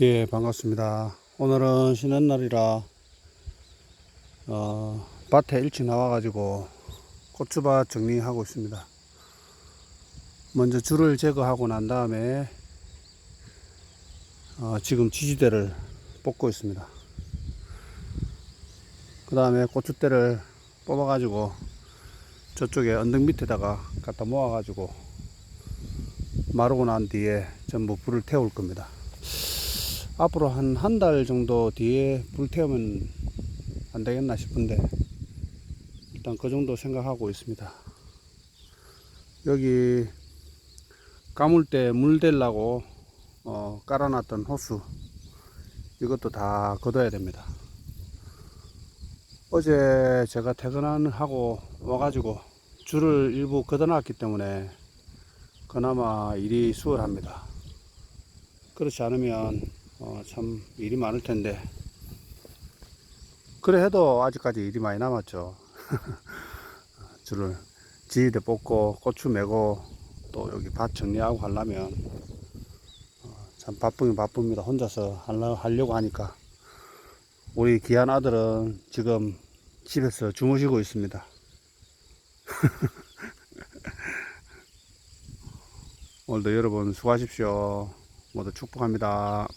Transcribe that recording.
예, 반갑습니다. 오늘은 쉬는 날이라, 어, 밭에 일찍 나와가지고 고추밭 정리하고 있습니다. 먼저 줄을 제거하고 난 다음에, 어, 지금 지지대를 뽑고 있습니다. 그 다음에 고추대를 뽑아가지고 저쪽에 언덕 밑에다가 갖다 모아가지고 마르고 난 뒤에 전부 불을 태울 겁니다. 앞으로 한 한 달 정도 뒤에 불 태우면 안 되겠나 싶은데 일단 그 정도 생각하고 있습니다. 여기 가물 때 물 대려고 어, 깔아놨던 호수 이것도 다 걷어야 됩니다. 어제 제가 퇴근하고 와가지고 줄을 일부 걷어놨기 때문에 그나마 일이 수월합니다. 그렇지 않으면 어, 참 일이 많을 텐데. 그래 해도 아직까지 일이 많이 남았죠. 줄을 지휘대 뽑고 고추 메고 또 여기 밭 정리하고 하려면 어, 참 바쁘긴 바쁩니다. 혼자서 하려- 하려고 하니까. 우리 귀한 아들은 지금 집에서 주무시고 있습니다. 오늘도 여러분 수고하십시오. 모두 축복합니다